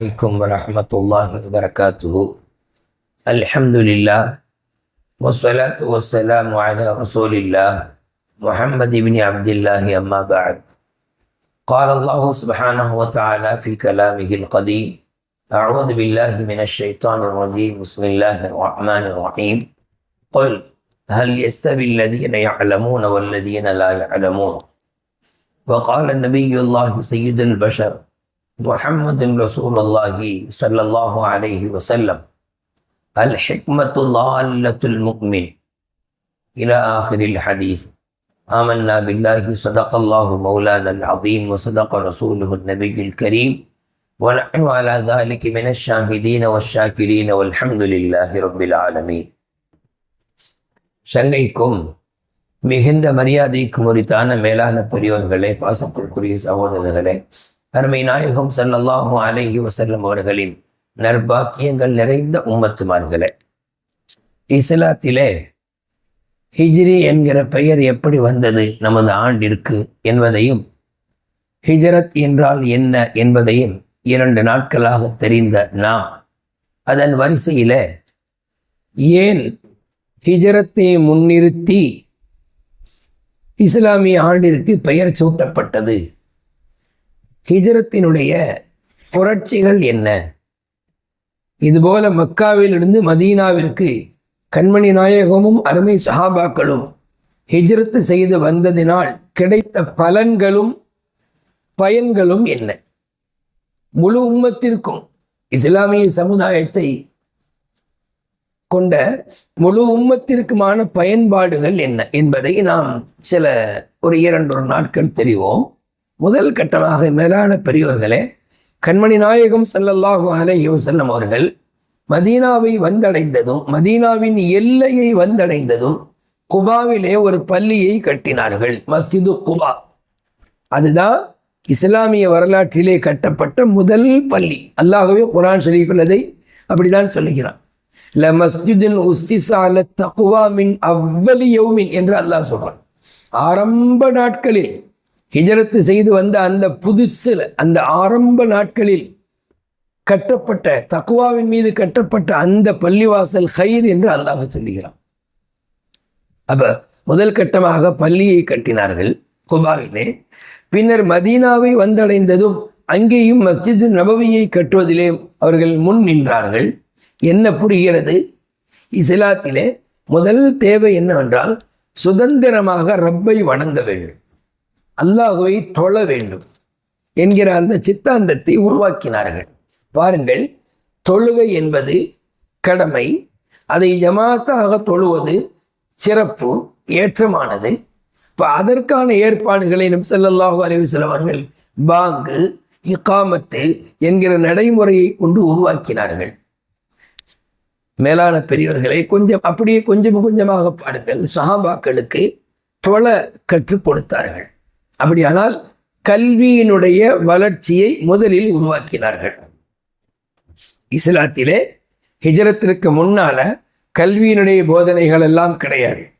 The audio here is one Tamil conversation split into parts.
عليكم ورحمة الله وبركاته. الحمد لله والصلاة والسلام على رسول الله محمد بن عبد الله أما بعد. قال الله سبحانه وتعالى في كلامه القديم أعوذ بالله من الشيطان الرجيم بسم الله الرحمن الرحيم. قل هل يستوي الذين يعلمون والذين لا يعلمون؟ وقال النبي الله سيد البشر محمد رسول الله صلى الله عليه وسلم الحكمة ضالة المؤمن إلى آخر الحديث آمنا بالله صدق الله مولانا العظيم وصدق رسوله النبي الكريم ونحن على ذلك من الشاهدين والشاكرين والحمد لله رب العالمين சங்கைக்கும் மிகுந்த மரியாதைக்கும் உரித்தான மேலான பெரியோர்களே பாசத்திற்குரிய சகோதரர்களே அருமை நாயகம் சல்லல்லாஹு அலஹி வசல்லம் அவர்களின் நற்பாக்கியங்கள் நிறைந்த உம்மத்துமார்களே. இஸ்லாத்திலே ஹிஜ்ரி என்கிற பெயர் எப்படி வந்தது நமது ஆண்டிற்கு என்பதையும் ஹிஜரத் என்றால் என்ன என்பதையும் இரண்டு நாட்களாக தெரிந்த நாம். அதன் வரிசையில ஏன் ஹிஜரத்தை முன்னிறுத்தி இஸ்லாமிய ஆண்டிற்கு பெயர் சூட்டப்பட்டது? ஹிஜரத்தினுடைய புரட்சிகள் என்ன? இதுபோல மக்காவிலிருந்து மதீனாவிற்கு கண்மணி நாயகமும் அருமை சஹாபாக்களும் ஹிஜ்ரத்து செய்து வந்ததினால் கிடைத்த பலன்களும் பயன்களும் என்ன? முழு உம்மத்திற்கும் இஸ்லாமிய சமுதாயத்தை கொண்ட முழு உம்மத்திற்குமான பயன்பாடுகள் என்ன என்பதை நாம் சில ஒரு இரண்டொரு நாட்கள் தெரிவோம். முதல் கட்டமாக மேலான பெரியவர்களே கண்மணி நாயகம் செல்லல்லாஹு அலைஹி செல்லம் அவர்கள் மதீனாவை வந்தடைந்ததும் மதீனாவின் எல்லையை வந்தடைந்ததும் குபாவிலே ஒரு பள்ளியை கட்டினார்கள் மஸ்ஜிது குபா. அதுதான் இஸ்லாமிய வரலாற்றிலே கட்டப்பட்ட முதல் பள்ளி. அல்லாஹவே குரான் ஷரீஃபில் அதை அப்படிதான் சொல்லுகிறான். ல மஸ்ஜிதின் உஸ்திசால தகுவாமின் அவ்வலியோமின் அவ்வலி யௌமின் என்று அல்லாஹ் சொல்கிறான் ஆரம்ப நாட்களில் ஹிஜரத்து செய்து வந்த அந்த புதுசில் அந்த ஆரம்ப நாட்களில் கட்டப்பட்ட தக்குவாவின் மீது கட்டப்பட்ட அந்த பள்ளிவாசல் ஹைர் என்று அல்லாஹ் சொல்லுகிறான். அப்ப முதல் கட்டமாக பள்ளியை கட்டினார்கள் குபாவிலே. பின்னர் மதீனாவை வந்தடைந்ததும் அங்கேயும் மஸ்ஜிது நபவியை கட்டுவதிலே அவர்கள் முன் நின்றார்கள். என்ன புரிகிறது? இஸ்லாத்திலே முதல் தேவை என்னவென்றால் சுதந்திரமாக ரப்பை வணங்க வேண்டும். அல்லாஹுவை தொழ வேண்டும் என்கிற அந்த சித்தாந்தத்தை உருவாக்கினார்கள். பாருங்கள் தொழுகை என்பது கடமை. அதை ஜமாத்தாக தொழுவது சிறப்பு ஏற்றமானது. இப்போ அதற்கான ஏற்பாடுகளை நம் செல்லல்லாஹு அறிவு அவர்கள் பாங்கு இக்காமத்து என்கிற நடைமுறையை கொண்டு உருவாக்கினார்கள். மேலான பெரியவர்களை கொஞ்சம் அப்படியே கொஞ்சம் கொஞ்சமாக பாருங்கள் சஹாபாக்களுக்கு தொழ கற்றுக் கொடுத்தார்கள். அப்படியானால் கல்வியினுடைய வளர்ச்சியை முதலில் உருவாக்கினார்கள். இஸ்லாத்திலே ஹிஜரத்திற்கு முன்னால கல்வியினுடைய போதனைகள் எல்லாம் கிடையாது.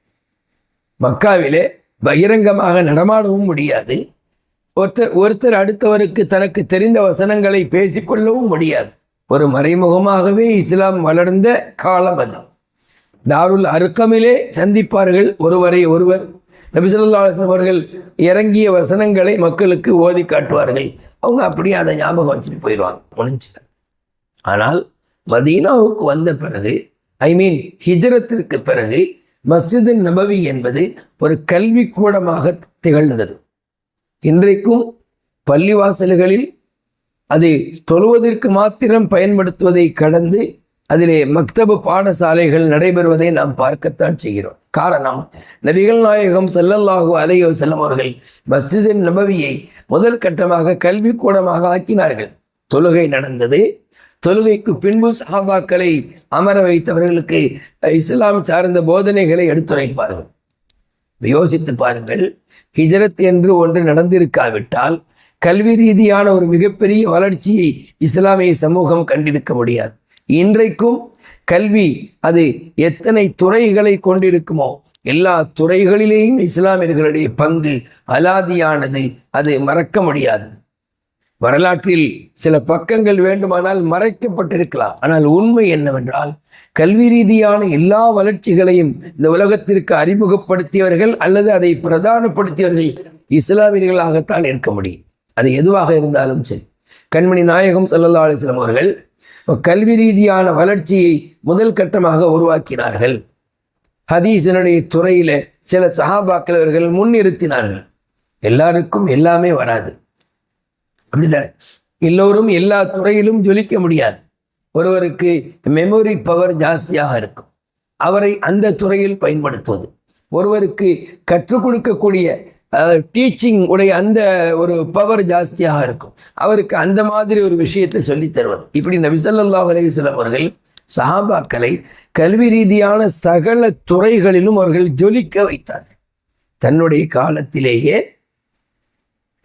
மக்காவிலே பகிரங்கமாக நடமாடவும் முடியாது. ஒருத்தர் ஒருத்தர் அடுத்தவருக்கு தனக்கு தெரிந்த வசனங்களை பேசிக்கொள்ளவும் முடியாது. ஒரு மறைமுகமாகவே இஸ்லாம் வளர்ந்த காலம் அது. தாருல் அருக்கமிலே சந்திப்பார்கள் ஒருவரை ஒருவர். நபிசல்லா அவர்கள் இறங்கிய வசனங்களை மக்களுக்கு ஓதி காட்டுவார்கள். அவங்க அப்படியே அதை ஞாபகம் வச்சுட்டு போயிடுவாங்க. முடிஞ்சு ஆனால் மதீனாவுக்கு வந்த பிறகு ஐ மீன் ஹிஜரத்திற்கு பிறகு மஸ்ஜிது நபவி என்பது ஒரு கல்வி கூடமாக திகழ்ந்தது. இன்றைக்கும் பள்ளிவாசல்களில் அது தொழுவதற்கு மாத்திரம் பயன்படுத்துவதை கடந்து அதிலே மக்தபு பாடசாலைகள் நடைபெறுவதை நாம் பார்க்கத்தான் செய்கிறோம். காரணம். நபிகள் நாயகம் செல்லல்லாஹு அலையோ செல்லும் அவர்கள் மஸ்ஜிதின் நபவியை முதல் கட்டமாக கல்வி கூடமாக ஆக்கினார்கள். தொழுகை நடந்தது. தொழுகைக்கு பின்பு சஹாபாக்களை அமர வைத்தவர்களுக்கு இஸ்லாம் சார்ந்த போதனைகளை எடுத்துரைப்பார்கள். யோசித்து பாருங்கள் ஹிஜரத் என்று ஒன்று நடந்திருக்காவிட்டால் கல்வி ரீதியான ஒரு மிகப்பெரிய வளர்ச்சியை இஸ்லாமிய சமூகம் கண்டிருக்க முடியாது. இன்றைக்கும் கல்வி அது எத்தனை துறைகளை கொண்டிருக்குமோ எல்லா துறைகளிலேயும் இஸ்லாமியர்களுடைய பங்கு அலாதியானது. அது மறக்க முடியாது. வரலாற்றில் சில பக்கங்கள் வேண்டுமானால் மறைக்கப்பட்டிருக்கலாம். ஆனால் உண்மை என்னவென்றால் கல்வி ரீதியான எல்லா வளர்ச்சிகளையும் இந்த உலகத்திற்கு அறிமுகப்படுத்தியவர்கள் அல்லது அதை பிரதானப்படுத்தியவர்கள் இஸ்லாமியர்களாகத்தான் இருக்க முடியும். அது எதுவாக இருந்தாலும் சரி. கண்மணி நாயகம் சல்லல்லா அலிஸ்லாம் அவர்கள் கல்வி ரீதியான வளர்ச்சியை முதல் கட்டமாக உருவாக்கினார்கள். ஹதீசனுடைய துறையில சில சஹாபாக்கள் அவர்கள் முன்னிறுத்தினார்கள். எல்லாருக்கும் எல்லாமே வராது. அப்படிதான். எல்லோரும் எல்லா துறையிலும் ஜொலிக்க முடியாது. ஒருவருக்கு மெமோரி பவர் ஜாஸ்தியாக இருக்கும். அவரை அந்த துறையில் பயன்படுத்துவது. ஒருவருக்கு கற்றுக் கொடுக்கக்கூடிய டீச்சிங் உடைய அந்த ஒரு பவர் ஜாஸ்தியாக இருக்கும். அவருக்கு அந்த மாதிரி ஒரு விஷயத்தை சொல்லித் தருவது. இப்படி நபிசல்லா அலையுஸ்லாம் அவர்கள் சஹாபாக்களை கல்வி ரீதியான சகல துறைகளிலும் அவர்கள் ஜொலிக்க வைத்தார்கள். தன்னுடைய காலத்திலேயே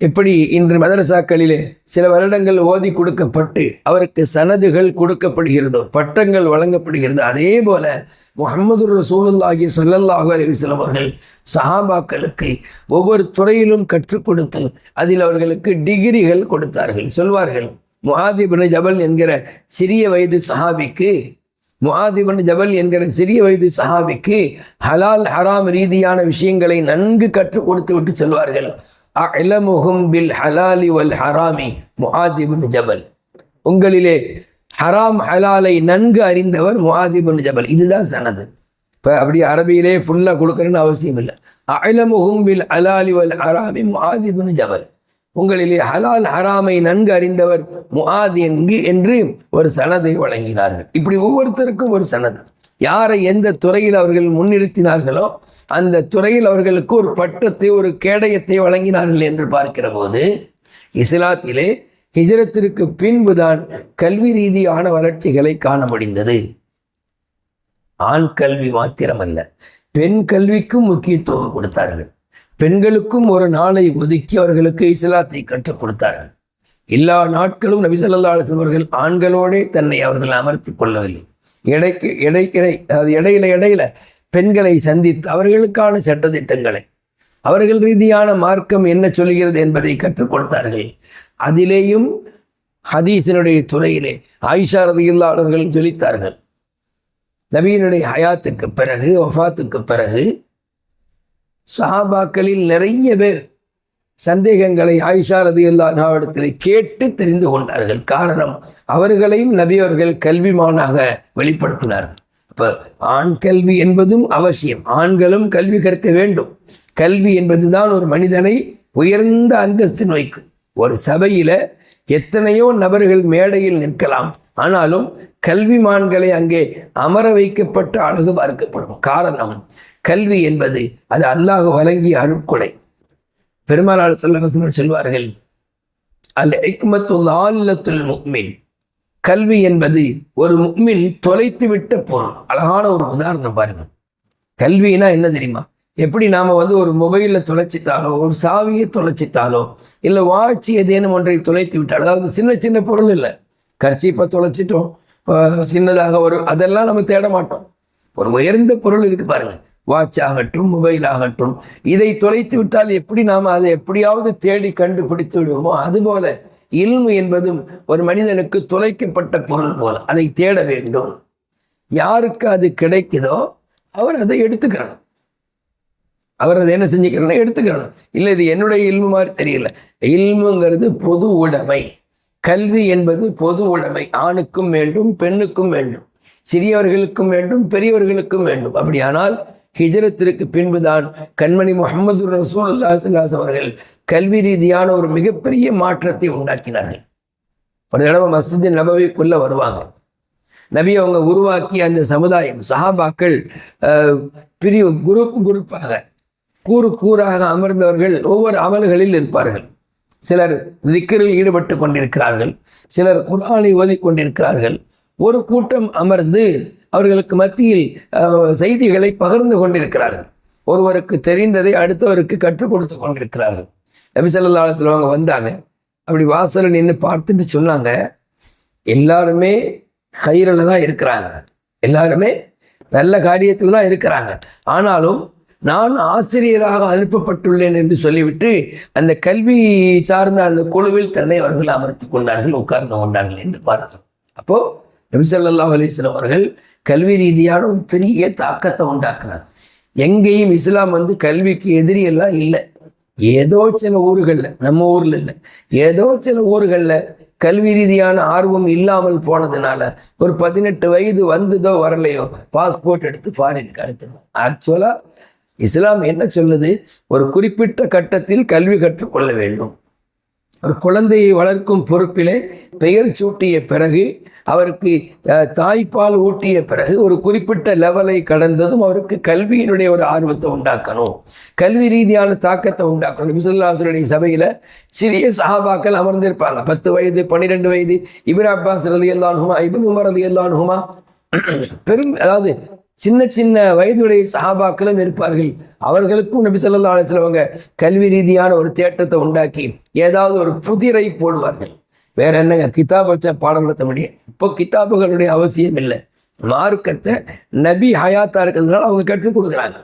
எப்படி இன்று மதரசாக்களிலே சில வருடங்கள் ஓதி கொடுக்கப்பட்டு அவருக்கு சனதுகள் கொடுக்கப்படுகிறதோ பட்டங்கள் வழங்கப்படுகிறது. அதே போல முகமது ரசூலுல்லாஹி சொல்லல்லாஹு அலிவசலம் அவர்கள் சஹாபாக்களுக்கு ஒவ்வொரு துறையிலும் கற்றுக் கொடுத்து அதில் அவர்களுக்கு டிகிரிகள் கொடுத்தார்கள். சொல்வார்கள் முஹாதிபின் ஜபல் என்கிற சிறிய வயது சஹாபிக்கு முஹாதிபின் ஜபல் என்கிற சிறிய வயது சஹாபிக்கு ஹலால் ஹராம் ரீதியான விஷயங்களை நன்கு கற்றுக் கொடுத்து விட்டு சொல்வார்கள். அலமுகும் பில் ஹலாலி வல் ஹராமி முஹாதிபின் ஜபல் உங்களிலே ஹராம் ஹலாலை நன்கு அறிந்தவர் முஹாதிபின் ஜபல் இதுதான் சனது. இப்போ அப்படி அரபியிலே ஃபுல்லாக கொடுக்குறேன்னு அவசியம் இல்லை. அலமுகும் பில் ஹலாலி வல் ஹராமி முஹாதிபின் ஜபல் உங்களிலே ஹலால் ஹராமை நன்கு அறிந்தவர் முஹாதி என்று ஒரு சனதை வழங்கினார்கள். இப்படி ஒவ்வொருத்தருக்கும் ஒரு சனது. யாரை எந்த துறையில் அவர்கள் முன்னிறுத்தினார்களோ அந்த துறையில் அவர்களுக்கு ஒரு பட்டத்தை ஒரு கேடயத்தை வழங்கினார்கள் என்று பார்க்கிற போது இஸ்லாத்திலே ஹிஜரத்திற்கு பின்புதான் கல்வி ரீதியான வளர்ச்சிகளை காண முடிந்தது. ஆண் கல்வி மாத்திரமல்ல பெண் கல்விக்கும் முக்கியத்துவம் கொடுத்தார்கள். பெண்களுக்கும் ஒரு நாளை ஒதுக்கி அவர்களுக்கு இஸ்லாத்தை கற்றுக் கொடுத்தார்கள். எல்லா நாட்களும் நபிசல்லா அலுவலர்கள் அவர்கள் ஆண்களோடே தன்னை அவர்கள் அமர்த்தி கொள்ளவில்லை. இடைக்கு இடைக்கிடை அதாவது அது இடையில இடையில பெண்களை சந்தித்து அவர்களுக்கான சட்டத்திட்டங்களை அவர்கள் ரீதியான மார்க்கம் என்ன சொல்கிறது என்பதை கற்றுக் கொடுத்தார்கள். அதிலேயும் ஹதீசனுடைய துறையிலே ஆயிஷா ரதியில்லாளர்கள் சொல்லித்தார்கள். நபீனுடைய ஹயாத்துக்கு பிறகு ஒஃபாத்துக்கு பிறகு சஹாபாக்களில் நிறைய பேர் சந்தேகங்களை ஆயிஷா ரதியுல்லாவிடத்தில் கேட்டு தெரிந்து கொண்டார்கள். காரணம் அவர்களையும் நபியவர்கள் கல்விமானாக வெளிப்படுத்தினார்கள். இப்போ ஆண் கல்வி என்பதும் அவசியம். ஆண்களும் கல்வி கற்க வேண்டும். கல்வி என்பதுதான் ஒரு மனிதனை உயர்ந்த அந்தஸ்து நோய்க்கு. ஒரு சபையில் எத்தனையோ நபர்கள் மேடையில் நிற்கலாம். ஆனாலும் கல்விமான்களை அங்கே அமர வைக்கப்பட்ட அழகு பார்க்கப்படும். காரணம் கல்வி என்பது அது அல்லாஹ் வழங்கிய அருட்கொடை. பெருமாள் சொல்ல சொல்வார்கள் அல் ஐக்மத்துல் ஆல்லத்துல் முக்மின். கல்வி என்பது ஒரு முக்மின் தொலைத்து விட்ட பொருள். அழகான ஒரு உதாரணம் பாருங்க. கல்வினா என்ன தெரியுமா? எப்படி நாம் வந்து ஒரு மொபைலில் தொலைச்சிட்டாலோ ஒரு சாவியை தொலைச்சிட்டாலோ இல்லை வாழ்ச்சி ஏதேனும் ஒன்றை தொலைத்து விட்டாலோ அதாவது சின்ன சின்ன பொருள் இல்லை. கர்ச்சிப்பை தொலைச்சிட்டோம் சின்னதாக ஒரு அதெல்லாம் நம்ம தேட மாட்டோம். ஒரு உயர்ந்த பொருள் இருக்கு பாருங்கள் வாட்ச் ஆகட்டும் மொபைல் ஆகட்டும் இதை தொலைத்து விட்டால் எப்படி நாம் அதை எப்படியாவது தேடி கண்டுபிடித்து விடுவோமோ அதுபோல இல்மு என்பதும் ஒரு மனிதனுக்கு தொலைக்கப்பட்ட பொருள் போல அதை தேட வேண்டும். யாருக்கு அது கிடைக்குதோ அவர் அதை எடுத்துக்கிறணும் அவர் அதை என்ன செஞ்சுக்கிறோம் எடுத்துக்கிறணும் இல்லை இது என்னுடைய இல்மு மாதிரி தெரியல. இல்முங்கிறது பொது உடைமை. கல்வி என்பது பொது உடைமை. ஆணுக்கும் வேண்டும் பெண்ணுக்கும் வேண்டும். சிறியவர்களுக்கும் வேண்டும் பெரியவர்களுக்கும் வேண்டும். அப்படியானால் ஹிஜரத்திற்கு பின்புதான் கண்மணி முகமது ரசூல் அவர்கள் கல்வி ரீதியான ஒரு மிகப்பெரிய மாற்றத்தை உண்டாக்கினார்கள். ஒரு தடவை மஸ்ஜித் நபவிக்குள்ளே வருவாங்க. நபி அவங்க உருவாக்கிய அந்த சமுதாயம் சஹாபாக்கள் பிரிவு குரூப் குரூப்பாக கூறு கூறாக அமர்ந்தவர்கள் ஒவ்வொரு அமல்களில் இருப்பார்கள். சிலர் திக்கரில் ஈடுபட்டு கொண்டிருக்கிறார்கள் சிலர் குரானை ஓதி கொண்டிருக்கிறார்கள். ஒரு கூட்டம் அமர்ந்து அவர்களுக்கு மத்தியில் செய்திகளை பகிர்ந்து கொண்டிருக்கிறார்கள். ஒருவருக்கு தெரிந்ததை அடுத்தவருக்கு கற்றுக் கொடுத்து கொண்டிருக்கிறார்கள். நபி அவங்க வந்தாங்க. அப்படி வாசலில் நின்று பார்த்துட்டு சொன்னாங்க எல்லாருமே கயிறில் தான் இருக்கிறாங்க. எல்லாருமே நல்ல காரியத்தில் தான் இருக்கிறாங்க. ஆனாலும் நான் ஆசிரியராக அனுப்பப்பட்டுள்ளேன் என்று சொல்லிவிட்டு அந்த கல்வி சார்ந்த அந்த குழுவில் தன்னை அவர்கள் அமர்த்து கொண்டார்கள் உட்கார்ந்து கொண்டார்கள் என்று பார்த்தோம். அப்போது நபிசல்லா அலிஸ்லாம் அவர்கள் கல்வி ரீதியான ஒரு பெரிய தாக்கத்தை உண்டாக்குறார் எங்கேயும் இஸ்லாம் வந்து கல்விக்கு எதிரி எல்லாம் இல்லை. ஏதோ சில ஊர்களில் நம்ம ஊரில் இல்லை. ஏதோ சில ஊர்களில் கல்வி ரீதியான ஆர்வம் இல்லாமல் போனதுனால ஒரு பதினெட்டு வயது வந்ததோ வரலையோ பாஸ்போர்ட் எடுத்து ஃபாரினுக்கு அனுப்பிடுவோம் ஆக்சுவலாக இஸ்லாம் என்ன சொல்லுது? ஒரு குறிப்பிட்ட கட்டத்தில் கல்வி கற்றுக்கொள்ள வேண்டும். ஒரு குழந்தையை வளர்க்கும் பொறுப்பிலே பெயர் சூட்டிய பிறகு அவருக்கு தாய்ப்பால் ஊட்டிய பிறகு ஒரு குறிப்பிட்ட லெவலை கடந்ததும் அவருக்கு கல்வியினுடைய ஒரு ஆர்வத்தை உண்டாக்கணும். கல்வி ரீதியான தாக்கத்தை உண்டாக்கணும். விசல்லாசுடைய சபையில் சிறிய சஹாபாக்கள் அமர்ந்திருப்பாங்க. பத்து வயது பன்னிரெண்டு வயது இபின் அப்பாஸ் ரதி அல்லானுமா இபின் உமர் ரதி அல்லானுமா பெரும் அதாவது சின்ன சின்ன வயதுடைய சஹாபாக்களும் இருப்பார்கள். அவர்களுக்கும் நபி சொல்லா அலைஹி கல்வி ரீதியான ஒரு தேட்டத்தை உண்டாக்கி ஏதாவது ஒரு புதிரை போடுவார்கள். வேற என்னங்க? கிதாப் வச்ச பாடம் நடத்த முடியும். இப்போ கிதாபுகளுடைய அவசியம் இல்லை. மார்க்கத்தை நபி ஹயாத்தா இருக்கிறதுனால அவங்க கற்றுக் கொடுக்குறாங்க.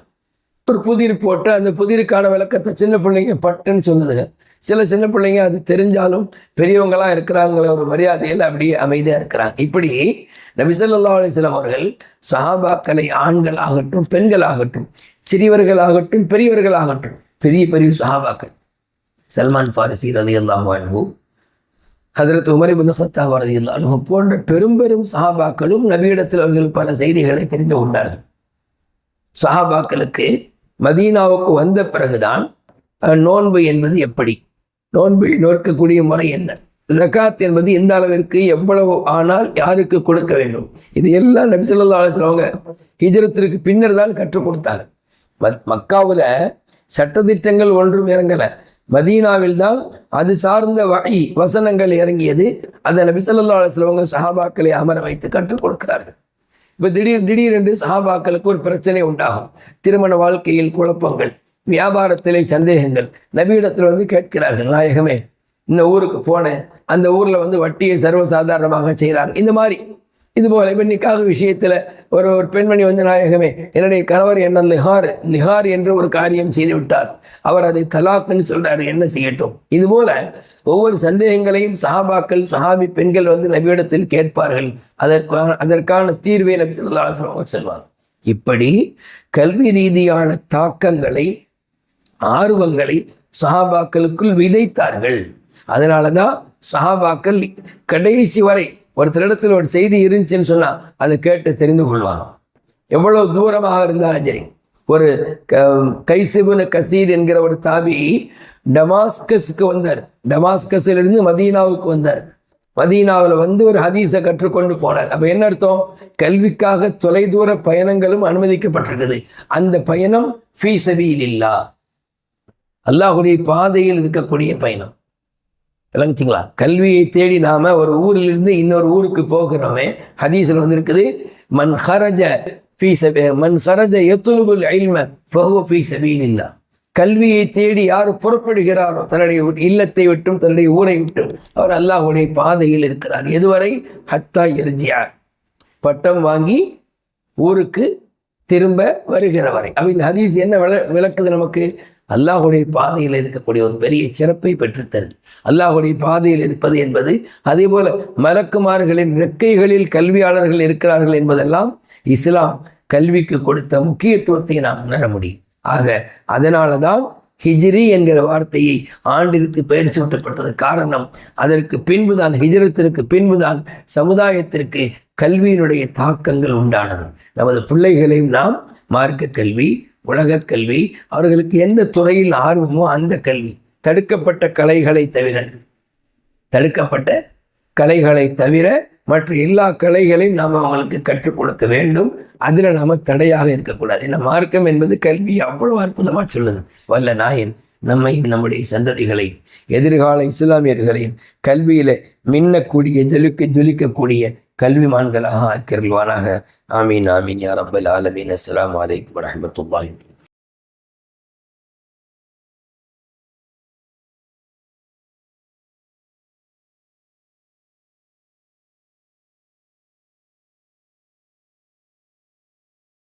ஒரு புதிர் போட்டு அந்த புதிருக்கான விளக்கத்தை சின்ன பிள்ளைங்க பட்டுன்னு சொல்லுதுங்க. சில சின்ன பிள்ளைங்க அது தெரிஞ்சாலும் பெரியவங்களாக இருக்கிறாங்களே ஒரு மரியாதையில் அப்படியே அமைதியாக இருக்கிறாங்க. இப்படி நபிசல்லா அலிஸ்லாம் அவர்கள் சஹாபாக்களை ஆண்கள் ஆகட்டும் பெண்கள் ஆகட்டும் சிறியவர்கள் ஆகட்டும் பெரியவர்கள் ஆகட்டும் பெரிய பெரிய சஹாபாக்கள். சல்மான் ஃபாரிசி ரதி அல்லாஹு ஹதரத் உமர் இப்னு ஃபத்தாப் ரலியல்லாஹு போன்ற பெரும் பெரும் சஹாபாக்களும் நபியிடத்தில் அவர்கள் பல செய்திகளை தெரிந்து கொண்டார்கள். சஹாபாக்களுக்கு மதீனாவுக்கு வந்த பிறகுதான் நோன்பு என்பது எப்படி? நோன்பை நோக்கக்கூடிய முறை என்ன? ஜகாத் என்பது எந்த அளவிற்கு எவ்வளவு ஆனால் யாருக்கு கொடுக்க வேண்டும்? இது எல்லாம் நபிசல்லா ஸல்லல்லாஹு அலைஹி அவங்க பின்னர் தான் கற்றுக் கொடுத்தாங்க. மக்காவில் சட்டத்திட்டங்கள் ஒன்றும் இறங்கலை. மதீனாவில் தான் அது சார்ந்த வகை வசனங்கள் இறங்கியது. அந்த நபிசல்லா அலுவலவங்க சஹாபாக்களை அமர வைத்து கற்றுக் கொடுக்கிறார்கள். இப்போ திடீர் திடீரென்று சஹாபாக்களுக்கு ஒரு பிரச்சனை உண்டாகும். திருமண வாழ்க்கையில் குழப்பங்கள் வியாபாரத்திலே சந்தேகங்கள். நபியிடத்தில் வந்து கேட்கிறார்கள் நாயகமே இந்த ஊருக்கு போனேன். அந்த ஊரில் வந்து வட்டியை சர்வசாதாரணமாக செய்கிறாங்க இந்த மாதிரி. இது போல இப்போ நிக்காக விஷயத்தில் ஒரு ஒரு பெண்மணி வந்து நாயகமே என்னுடைய கணவர் என்ன லிஹார் லிஹார் என்று ஒரு காரியம் செய்து விட்டார். அவர் அதை தலாக்குன்னு சொல்றாரு என்ன செய்யட்டும்? இது போல ஒவ்வொரு சந்தேகங்களையும் சஹாபாக்கள் சஹாபி பெண்கள் வந்து நபியிடத்தில் கேட்பார்கள். அதற்கான அதற்கான தீர்வை நபி ஸல்லல்லாஹு சொல்வார் இப்படி கல்வி ரீதியான தாக்கங்களை ஆர்வங்களை சஹாபாக்களுக்குள் விதைத்தார்கள். அதனால தான் சஹாபாக்கள் கடைசி வரை ஒருத்தரிடத்தில் ஒரு செய்தி இருந்துச்சுன்னு சொன்னால் அதை கேட்டு தெரிந்து கொள்வாங்க. எவ்வளோ தூரமாக இருந்தாலும் சரி. ஒரு க- கைசிபுன கசீர் என்கிற ஒரு தாபி டமாஸ்கஸுக்கு வந்தார். டமாஸ்கஸிலிருந்து மதீனாவுக்கு வந்தார். மதீனாவில் வந்து ஒரு ஹதீஸை கற்றுக்கொண்டு போனார். அப்போ என்ன அர்த்தம்? கல்விக்காக தொலைதூர பயணங்களும் அனுமதிக்கப்பட்டிருக்குது அந்த பயணம் ஃபீ சபீலில்லா அல்லாஹுடைய பாதையில் இருக்கக்கூடிய பயணம். விளங்குச்சிங்களா கல்வியை தேடி நாம ஒரு ஊரிலிருந்து இன்னொரு ஊருக்கு போகிறோமே ஹதீஸில் வந்து இருக்குது மண் ஹரஜ ஃபீ சபி மண் ஹரஜ எத்துலுபுல் இல்ம ஃபஹுவ ஃபீ சபீலில்லா கல்வியை தேடி யார் புறப்படுகிறாரோ தன்னுடைய இல்லத்தை விட்டும் தன்னுடைய ஊரை விட்டும் அவர் அல்லாஹுடைய பாதையில் இருக்கிறார். எதுவரை? ஹத்தா எரிஜியார் பட்டம் வாங்கி ஊருக்கு திரும்ப வருகிற வரை அப்ப இந்த ஹதீஸ் என்ன விள விளக்குது நமக்கு? அல்லாஹுடைய பாதையில் இருக்கக்கூடிய ஒரு பெரிய சிறப்பை பெற்றுத்தருது. அல்லாஹுடைய பாதையில் இருப்பது என்பது அதே போல மலக்குமார்களின் இறக்கைகளில் கல்வியாளர்கள் இருக்கிறார்கள் என்பதெல்லாம் இஸ்லாம் கல்விக்கு கொடுத்த முக்கியத்துவத்தை நாம் உணர முடியும். ஆக அதனால தான் ஹிஜ்ரி என்கிற வார்த்தையை ஆண்டிற்கு பெயர் சூட்டப்பட்டது காரணம் அதற்கு பின்புதான் ஹிஜரத்திற்கு பின்புதான் சமுதாயத்திற்கு கல்வியினுடைய தாக்கங்கள் உண்டானது. நமது பிள்ளைகளையும் நாம் மார்க்க கல்வி உலகக் கல்வி அவர்களுக்கு எந்த துறையில் ஆர்வமோ அந்த கல்வி. தடுக்கப்பட்ட கலைகளை தவிர தடுக்கப்பட்ட கலைகளை தவிர மற்ற எல்லா கலைகளையும் நாம் அவங்களுக்கு கற்றுக் கொடுக்க வேண்டும். அதில் நாம தடையாக இருக்கக்கூடாது. ஏன்னா மார்க்கம் என்பது கல்வி அவ்வளவு அற்புதமாக சொல்லுது. வல்ல நாயன் நம்மையும் நம்முடைய சந்ததிகளை எதிர்கால இஸ்லாமியர்களையும் கல்வியில மின்னக்கூடிய ஜொலிக்க ஜொலிக்கக்கூடிய கல்விமான்களாக ஆக்கிரல்வானாக ஆமீன் ஆமீன் யா ரப்பல் ஆலமீன் அஸ்ஸலாமு அலைக்கும் வரஹ்மத்துல்லாஹி